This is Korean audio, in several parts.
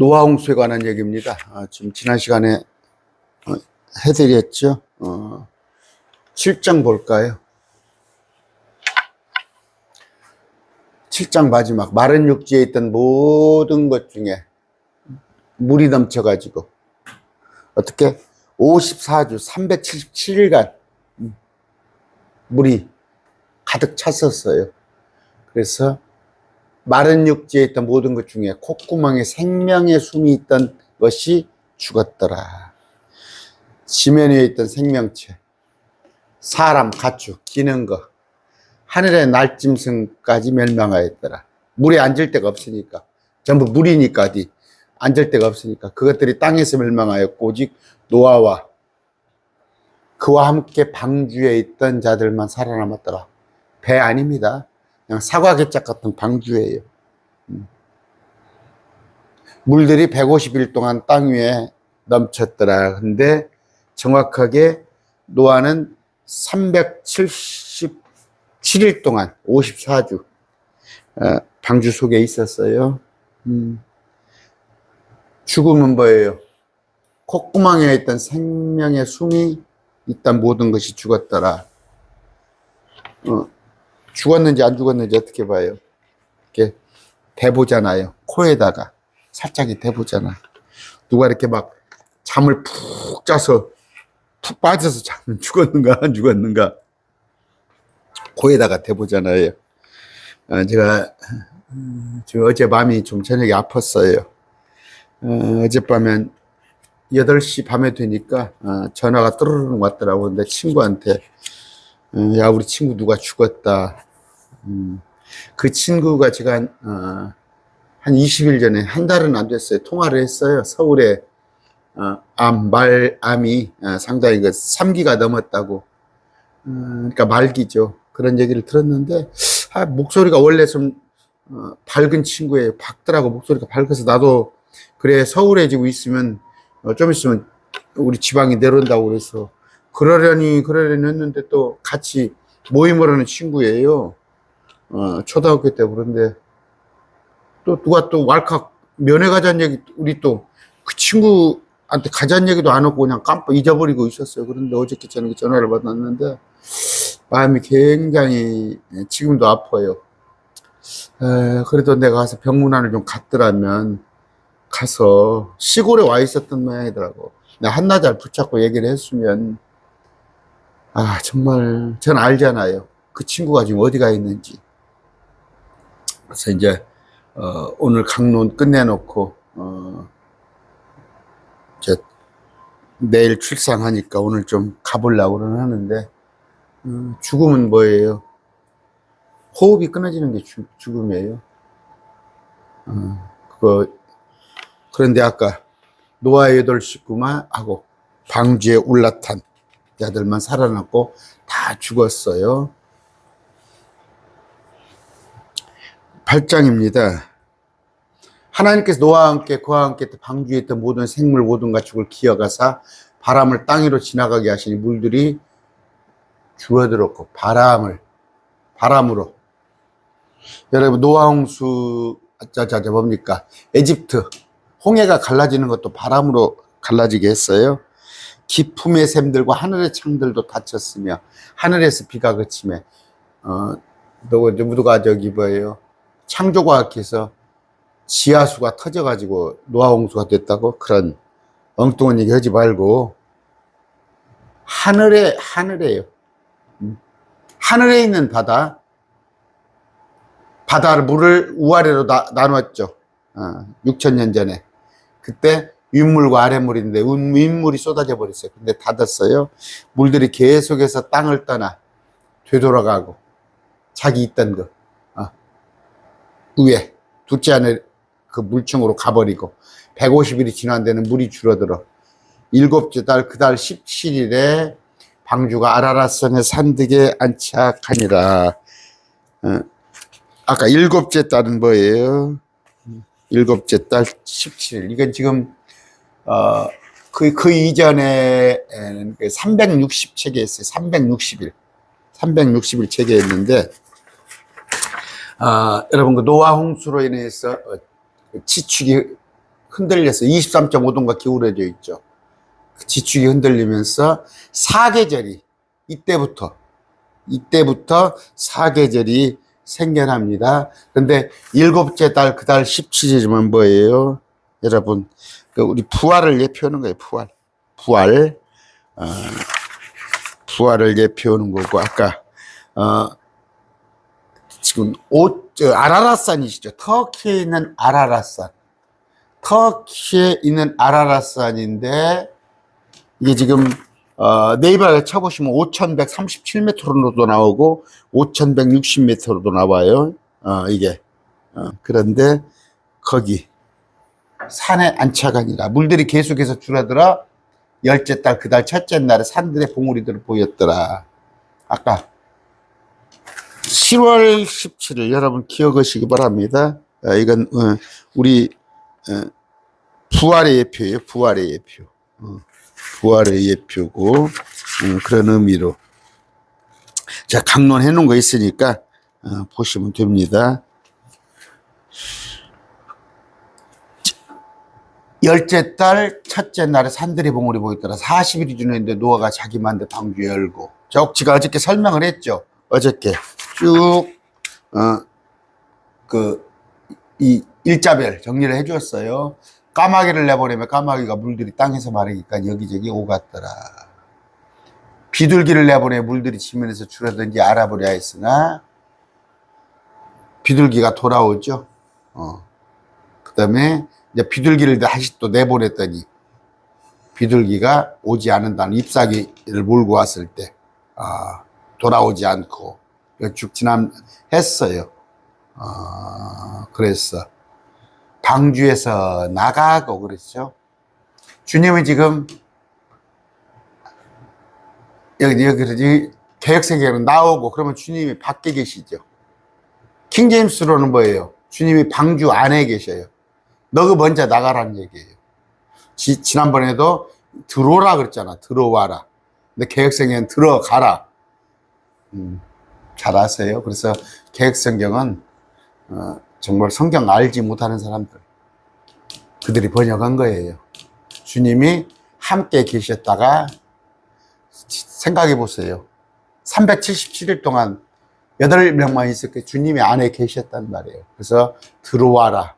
노화홍수에 관한 얘기입니다. 아, 지금 지난 시간에 어, 해드렸죠. 어, 7장 볼까요? 7장 마지막 마른 육지에 있던 모든 것 중에 물이 넘쳐가지고 어떻게 54주 377일간 물이 가득 찼었어요. 그래서 마른 육지에 있던 모든 것 중에 콧구멍에 생명의 숨이 있던 것이 죽었더라. 지면 위에 있던 생명체, 사람, 가축, 기는 것, 하늘의 날짐승까지 멸망하였더라. 물에 앉을 데가 없으니까. 전부 물이니까 어디 앉을 데가 없으니까. 그것들이 땅에서 멸망하였고, 오직 노아와 그와 함께 방주에 있던 자들만 살아남았더라. 배 아닙니다. 그냥 사과 개짝 같은 방주예요. 음. 물들이 150일 동안 땅 위에 넘쳤더라. 근데 정확하게 노아는 377일 동안 54주 어, 방주 속에 있었어요. 음. 죽음은 뭐예요? 콧구멍에 있던 생명의 숨이 있던 모든 것이 죽었더라. 어, 죽었는지 안 죽었는지 어떻게 봐요? 이렇게 대보잖아요. 코에다가 살짝이 대보잖아. 누가 이렇게 막 잠을 푹 자서 푹 빠져서 자면 죽었는가 안 죽었는가 코에다가 대보잖아요. 어, 제가 음, 지금 어제 밤이 좀 저녁에 아팠어요. 어, 어젯밤엔 8시 밤에 되니까 어, 전화가 또르르 왔더라고. 내 친구한테 어, 야 우리 친구 누가 죽었다. 음, 그 친구가 제가 한, 어, 한 20일 전에 한 달은 안 됐어요. 통화를 했어요. 서울에 어, 암, 말, 암이 어, 상당히 그 3기가 넘었다고. 어, 그러니까 말기죠. 그런 얘기를 들었는데 아, 목소리가 원래 좀 어, 밝은 친구예요. 밝더라고 목소리가 밝아서 나도 그래 서울에 지금 있으면 어, 좀 있으면 우리 지방이 내려온다고 그래서 그러려니 그러려니 했는데 또 같이 모임을 하는 친구예요. 어, 초등학교 때 그런데 또 누가 또 왈칵 면회 가자는 얘기 우리 또 그 친구한테 가자는 얘기도 안 하고 그냥 깜빡 잊어버리고 있었어요. 그런데 어저께 저녁에 전화를 받았는데 마음이 굉장히 예, 지금도 아파요. 에, 그래도 내가 가서 병문안을 좀 갔더라면 가서 시골에 와 있었던 모양이더라고. 내가 한나절 붙잡고 얘기를 했으면 아 정말 전 알잖아요. 그 친구가 지금 어디가 있는지. 그래서 이제 어, 오늘 강론 끝내놓고 어, 이제 내일 출상하니까 오늘 좀 가보려고는 하는데 음, 죽음은 뭐예요? 호흡이 끊어지는 게 죽, 죽음이에요. 어, 그거 그런데 아까 노아의 여덟 식구만 하고 방주에 올라탄 자들만 살아남고 다 죽었어요. 8장입니다. 하나님께서 노아와 함께 그와 함께 방주에 있던 모든 생물 모든 가축을 기어가사 바람을 땅 위로 지나가게 하시니 물들이 줄어들었고 바람을 바람으로 여러분 노아 홍수 자자자 뭡니까 에집트 홍해가 갈라지는 것도 바람으로 갈라지게 했어요. 기품의 샘들과 하늘의 창들도 닫혔으며 하늘에서 비가 그치며 어 누구 누가 저기 뭐예요 창조과학에서 지하수가 터져가지고 노아홍수가 됐다고 그런 엉뚱한 얘기 하지 말고 하늘에 하늘에요. 음. 하늘에 있는 바다 바다를 물을 우아래로 나, 나눴죠. 어, 6천 년 전에 그때 윗물과 아랫물인데 윗- 윗물이 쏟아져 버렸어요. 근데 닫았어요. 물들이 계속해서 땅을 떠나 되돌아가고 자기 있던 거 어, 위에 둘째 안에 그 물층으로 가버리고 150일이 지난 데는 물이 줄어들어 일곱째 달 그 달 17일에 방주가 아라라성의 산득에 안착하니라. 어, 아까 일곱째 달은 뭐예요? 일곱째 달 17일. 이건 지금, 어, 그, 그 이전에는 360 체계했어요. 360일. 360일 체계했는데, 아, 여러분, 그 노아 홍수로 인해서 어, 지축이 흔들려서 23.5도가 기울어져 있죠. 그 지축이 흔들리면서 사계절이 이때부터 이때부터 사계절이 생겨납니다. 근데 일곱째 달 그 달 17일이면 뭐예요? 여러분 그 우리 부활을 예표하는 거예요. 부활, 부활, 어, 부활을 예표하는 거고 아까 어, 지금 오, 저 아라라산이시죠. 터키에 있는 아라라산. 터키에 있는 아라라산인데 이게 지금 어, 네이버에 쳐보시면 5,137m로도 나오고 5,160m로도 나와요. 어, 이게 어, 그런데 거기 산의 안차가 아니라 물들이 계속해서 줄어들어 열째 달 그달 첫째 날에 산들의 봉우리들을 보였더라. 아까 10월 17일 여러분 기억하시기 바랍니다. 아, 이건 어, 우리 어, 부활의 예표예요. 부활의 예표. 어, 부활의 예표고 어, 그런 의미로 자 강론해 놓은 거 있으니까 어, 보시면 됩니다. 열째 달 첫째 날에 산들이 봉우리 보였더라. 40일이 지났는데 노아가 자기 만대 방주 열고. 저 제가 어저께 설명을 했죠. 어저께 쭉 어, 그, 이 일자별 정리를 해주었어요. 까마귀를 내보내면 까마귀가 물들이 땅에서 마르니까 여기저기 오갔더라. 비둘기를 내보내 물들이 지면에서 줄어든지 알아보려 했으나 비둘기가 돌아오죠. 어. 그 다음에 이제 비둘기를 다시 또 내보냈더니 비둘기가 오지 않는다는 잎사귀를 몰고 왔을 때 아, 돌아오지 않고 쭉 지남 했어요. 어, 그랬어. 방주에서 나가고 그랬죠. 주님은 지금 여기 여기 개혁세계로 나오고 그러면 주님이 밖에 계시죠. 킹제임스로는 뭐예요? 주님이 방주 안에 계셔요. 너가 먼저 나가라는 얘기예요. 지, 지난번에도 들어오라 그랬잖아. 들어와라. 근데 개혁성경은 들어가라. 음, 잘 아세요. 그래서 개혁성경은 어, 정말 성경 알지 못하는 사람들 그들이 번역한 거예요. 주님이 함께 계셨다가 생각해 보세요. 377일 동안 8명만 있을 때 주님이 안에 계셨단 말이에요. 그래서 들어와라.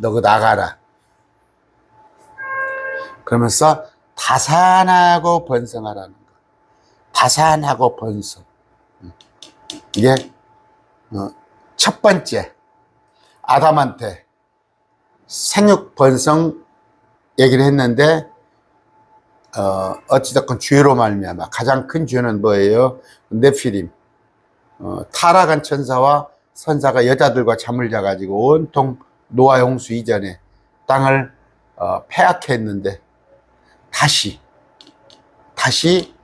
너그 나가라. 그러면서 다산하고 번성하라는 거. 다산하고 번성. 이게 어, 첫 번째 아담한테 생육 번성 얘기를 했는데 어, 어찌됐건 죄로 말미암아 가장 큰 죄는 뭐예요? 네피림 어, 타락한 천사와 선사가 여자들과 잠을 자가지고 온통 노아 홍수 이전에 땅을 어, 폐악했는데 다시 다시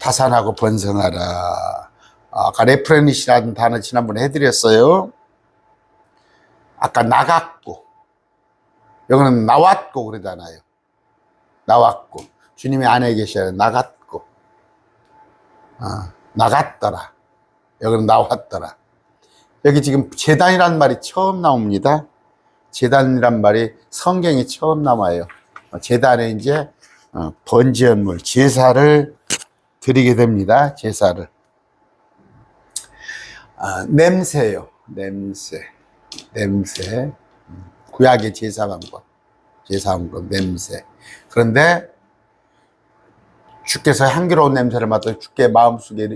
다산하고 번성하라. 아까 레프레니시라는 단어 지난번에 해드렸어요. 아까 나갔고 여기는 나왔고 그러잖아요. 나왔고 주님이 안에 계셔야 나갔고 아, 나갔더라. 여기는 나왔더라. 여기 지금 재단이란 말이 처음 나옵니다. 재단이란 말이 성경에 처음 나와요. 어, 재단에 이제 어, 번지연물 제사를 드리게 됩니다. 제사를 아, 냄새요. 냄새, 냄새. 음, 구약의 제사 방법, 제사 방법 냄새. 그런데 주께서 향기로운 냄새를 맡아 주께 마음속에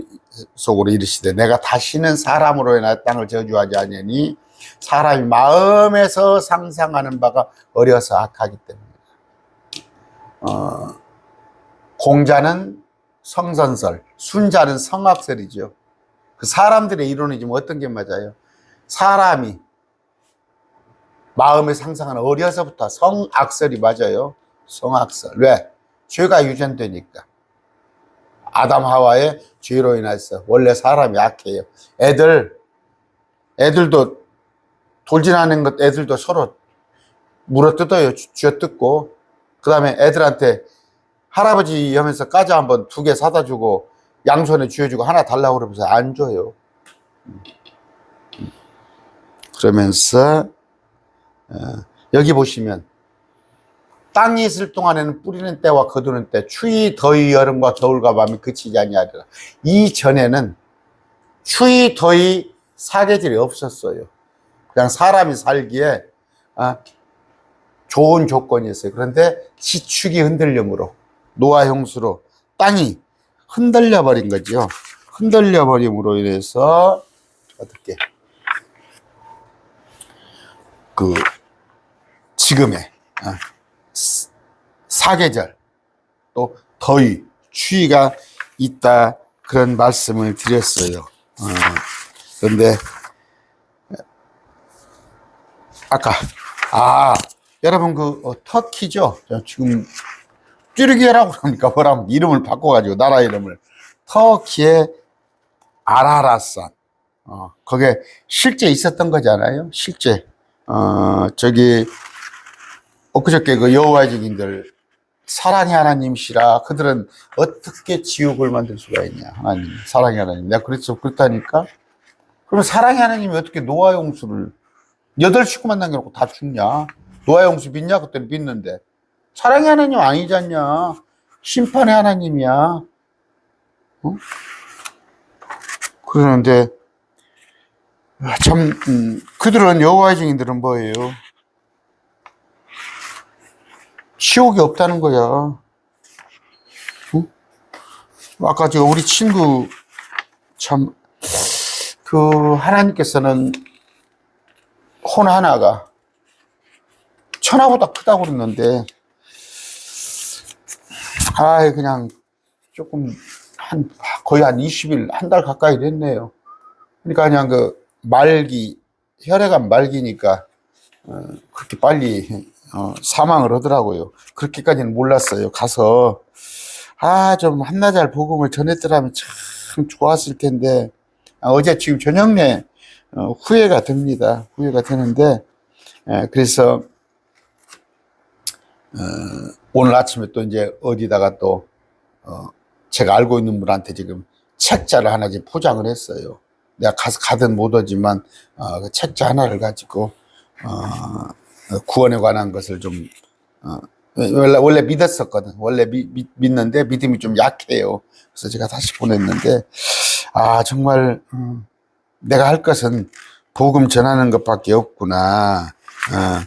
속으로 이르시되 내가 다시는 사람으로 인하여 땅을 저주하지 아니하니 사람이 마음에서 상상하는 바가 어려서 악하기 때문이다. 어, 공자는 성선설, 순자는 성악설이죠. 그 사람들의 이론이 지금 어떤 게 맞아요? 사람이 마음에 상상하는 어려서부터 성악설이 맞아요. 성악설. 왜? 죄가 유전되니까. 아담 하와의 죄로 인해서 원래 사람이 약해요. 애들 애들도 돌진하는 것 애들도 서로 물어뜯어요. 쥐어 뜯고 그 다음에 애들한테 할아버지 하면서 까자 한번 두 개 사다 주고 양손에 쥐어주고 하나 달라고 그러면서 안 줘요. 그러면서 어, 여기 보시면 땅이 있을 동안에는 뿌리는 때와 거두는 때, 추위, 더위, 여름과 겨울과 밤이 그치지 아니하리라. 이 전에는 추위, 더위, 사계절이 없었어요. 그냥 사람이 살기에 아, 좋은 조건이었어요. 그런데 지축이 흔들림으로 노아 형수로 땅이 흔들려 버린 거죠. 흔들려 버림으로 인해서 어떻게 그 지금의 아, 스- 사계절 또 더위 추위가 있다 그런 말씀을 드렸어요. 어, 그런데 아까. 아 여러분 그 어, 터키죠? 저 지금 쭈르기라고 그러니까? 뭐라면 이름을 바꿔가지고 나라 이름을. 터키의 아라라산. 어, 거기에 실제 있었던 거잖아요. 실제. 어 저기 엊그저께 그 여호와의 증인들 사랑의 하나님이시라 그들은 어떻게 지옥을 만들 수가 있냐? 하나님 사랑의 하나님. 내가 그래서 그렇다니까? 그러면 사랑의 하나님이 어떻게 노아 용수를 여덟 식구만 남겨놓고 다 죽냐 노아 용수 믿냐 그때는 믿는데 사랑의 하나님 아니잖냐 심판의 하나님이야 어? 그러는데 참 음, 그들은 여호와의 증인들은 뭐예요? 지옥이 없다는 거야. 응? 아까 저 우리 친구 참 그 하나님께서는 혼 하나가 천하보다 크다고 그랬는데 아 그냥 조금 한 거의 한 20일 한 달 가까이 됐네요. 그러니까 그냥 그 말기 혈액암 말기니까 어, 그렇게 빨리 어, 사망을 하더라고요. 그렇게까지는 몰랐어요. 가서 아 좀 한나절 복음을 전했더라면 참 좋았을 텐데 아, 어제 지금 저녁 내 어, 후회가 됩니다. 후회가 되는데 에, 그래서 어, 오늘 아침에 또 이제 어디다가 또 어, 제가 알고 있는 분한테 지금 책자를 하나 지금 포장을 했어요. 내가 가서 가든 못 오지만 어, 그 책자 하나를 가지고 어, 구원에 관한 것을 좀 어, 원래 원래 믿었었거든. 원래 미- 미- 믿는데 믿음이 좀 약해요. 그래서 제가 다시 보냈는데 아 정말 음, 내가 할 것은 복음 전하는 것밖에 없구나. 어,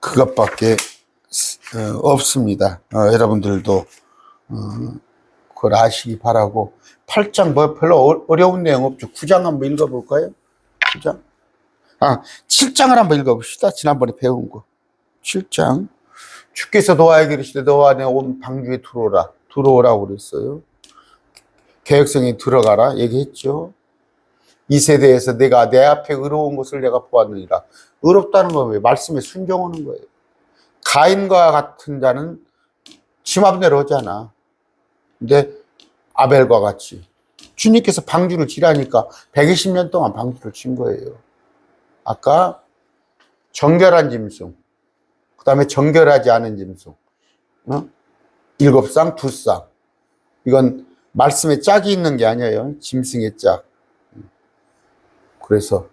그것밖에 어, 없습니다. 어, 여러분들도 어, 그걸 아시기 바라고 8장 뭐 별로 어- 어려운 내용 없죠. 9장 한번 읽어볼까요? 9장. 아, 7장을 한번 읽어봅시다. 지난번에 배운 거. 7장. 주께서 노아에게 이르시되 너와 내 온 방주에 들어오라. 들어오라고 그랬어요. 계획성이 들어가라 얘기했죠. 이 세대에서 내가 내 앞에 의로운 것을 내가 보았느니라. 의롭다는 건 왜? 말씀에 순종하는 거예요. 가인과 같은 자는 지맘대로 하잖아. 근데 아벨과 같이 주님께서 방주를 지라니까 120년 동안 방주를 친 거예요. 아까 정결한 짐승, 그 다음에 정결하지 않은 짐승, 어? 일곱 쌍, 두 쌍. 이건 말씀에 짝이 있는 게 아니에요. 짐승의 짝. 그래서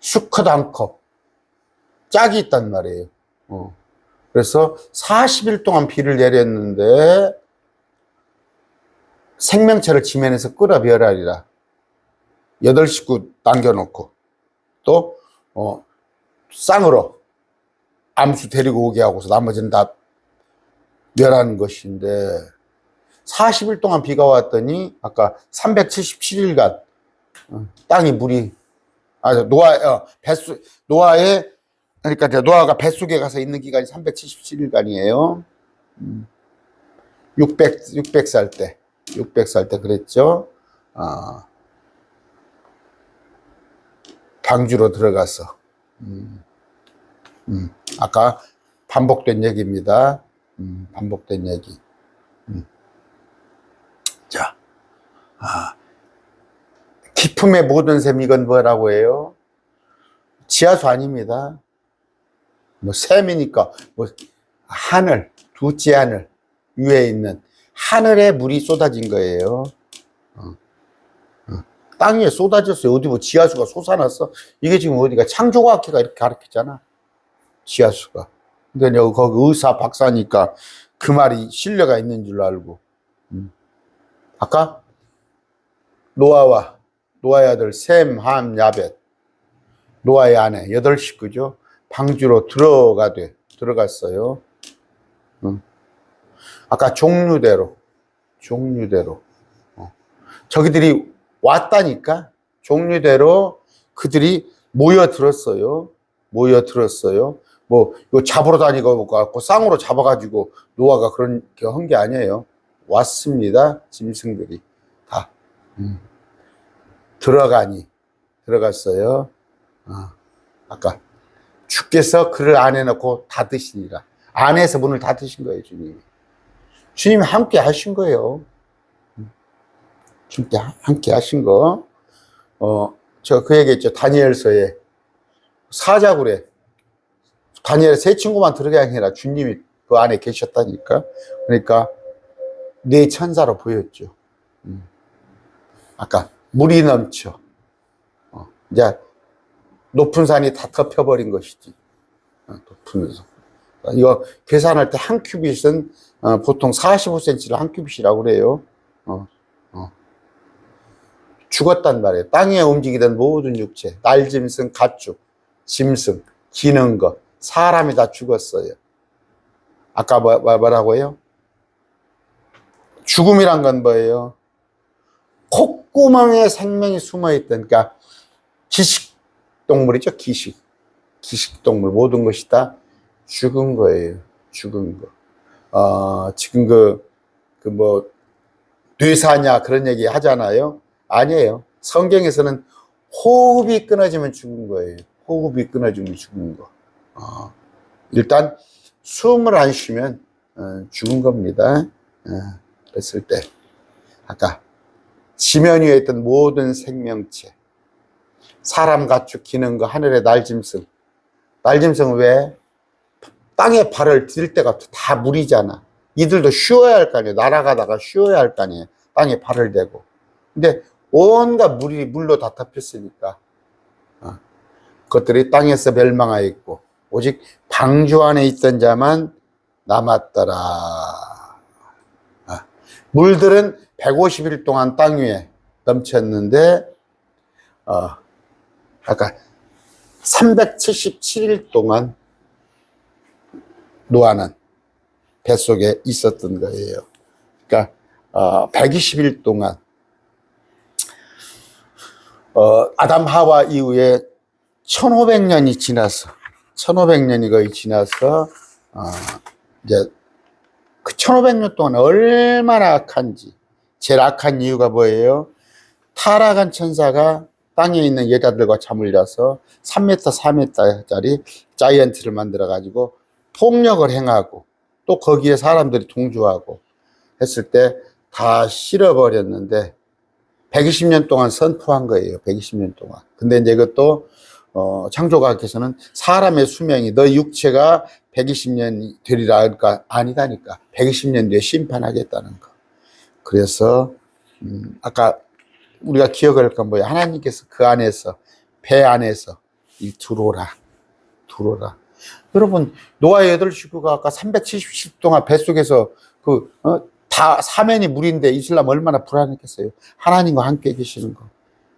수컷 한 컵, 짝이 있단 말이에요. 어. 그래서 40일 동안 비를 내렸는데 생명체를 지면에서 끌어 멸하리라. 여덟 식구 남겨놓고 또 어, 쌍으로 암수 데리고 오게 하고서 나머지는 다 멸하는 것인데 40일 동안 비가 왔더니 아까 377일간 어, 땅이 물이 아 노아 어, 뱃속 노아의 그러니까 노아가 뱃속에 가서 있는 기간이 377일간이에요. 600 600살 때 600살 때 그랬죠. 아, 방주로 들어가서 음, 음, 아까 반복된 얘기입니다. 음, 반복된 얘기. 음. 자, 아, 기품의 모든 셈 이건 뭐라고 해요? 지하수 아닙니다. 뭐 샘이니까 뭐 하늘 두째 하늘 위에 있는 하늘에 물이 쏟아진 거예요. 어. 어. 땅 위에 쏟아졌어요. 어디 뭐 지하수가 솟아났어? 이게 지금 어디가 창조과학회가 이렇게 가르쳤잖아. 지하수가. 근데 거기 의사 박사니까 그 말이 신뢰가 있는 줄 알고. 음. 아까 노아와 노아의 아들 셈, 함, 야벳 노아의 아내 여덟 식구죠. 방주로 들어가되 들어갔어요. 음. 아까 종류대로 종류대로 어. 저기들이 왔다니까 종류대로 그들이 모여들었어요. 모여들었어요. 뭐 이거 잡으러 다니고 갖고 쌍으로 잡아가지고 노아가 그런 한게 아니에요. 왔습니다. 짐승들이 다 음. 들어가니 들어갔어요. 어. 아까 주께서 그를 안에 넣고 닫으시니라. 안에서 문을 닫으신 거예요, 주님이. 주님이 함께 하신 거예요. 음. 주님께 함께 하신 거. 어, 저그 얘기했죠. 다니엘서에 사자굴에 다니엘 세 친구만 들어가야 아니라 주님이 그 안에 계셨다니까. 그러니까 네 천사로 보였죠. 음. 아까 물이 넘쳐. 어, 이제 높은 산이 다 덮여버린 것이지. 어, 높은 산. 이거 계산할 때 한 큐빗은 어, 보통 45cm를 한 큐빗이라고 그래요. 어, 어. 죽었단 말이에요. 땅에 움직이던 모든 육체, 날짐승, 가축, 짐승, 기는 것, 사람이 다 죽었어요. 아까 뭐, 뭐- 뭐라고요? 죽음이란 건 뭐예요? 콧구멍에 생명이 숨어있던, 그러니까 기식 동물이죠, 기식. 기식 동물, 모든 것이 다 죽은 거예요. 죽은 거. 어, 지금 그, 그 뭐, 뇌사냐 그런 얘기 하잖아요. 아니에요. 성경에서는 호흡이 끊어지면 죽은 거예요. 호흡이 끊어지면 죽은 거. 어, 일단 숨을 안 쉬면 어, 죽은 겁니다. 어, 그랬을 때 아까 지면 위에 있던 모든 생명체 사람 가축 기는 거 하늘의 날짐승. 날짐승은 왜? 땅에 발을 딜 때가 다 물이잖아. 이들도 쉬어야 할 거 아니에요. 날아가다가 쉬어야 할 거 아니에요. 땅에 발을 대고. 근데 온갖 물이 물로 다 덮였으니까. 어, 그것들이 땅에서 멸망하여 있고 오직 방주 안에 있던 자만 남았더라. 아, 물들은 150일 동안 땅 위에 넘쳤는데, 어, 아까 377일 동안 노아는 뱃속에 있었던 거예요. 그러니까 어, 120일 동안 어, 아담 하와 이후에 1500년이 지나서 1500년이 거의 지나서 어, 이제 그 1500년 동안 얼마나 악한지 제일 악한 이유가 뭐예요? 타락한 천사가 땅에 있는 여자들과 잠을 자서 3m, 4m짜리 자이언트를 만들어 가지고 폭력을 행하고 또 거기에 사람들이 동조하고 했을 때 다 실어버렸는데 120년 동안 선포한 거예요. 120년 동안. 근데 이제 이것도 어, 창조가께서는 사람의 수명이 너 육체가 120년 되리라 그러니까 아니다니까 120년 뒤에 심판하겠다는 거. 그래서 음, 아까 우리가 기억할 건 뭐야? 하나님께서 그 안에서 배 안에서 이 들어오라, 들어오라. 여러분 노아의 여덟 식구가 아까 370일 동안 뱃속에서 그 어, 다 사면이 물인데 이슬람 얼마나 불안했겠어요. 하나님과 함께 계시는 거.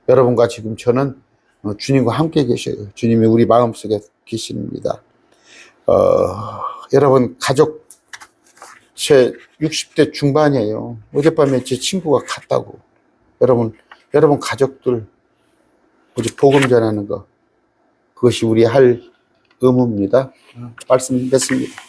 여러분과 지금 저는 어, 주님과 함께 계셔요. 주님이 우리 마음속에 계십니다. 어, 여러분 가족 제 60대 중반이에요. 어젯밤에 제 친구가 갔다고. 여러분 여러분 가족들 오직 복음 전하는 거 그것이 우리 할 의무입니다. 말씀 뵙습니다.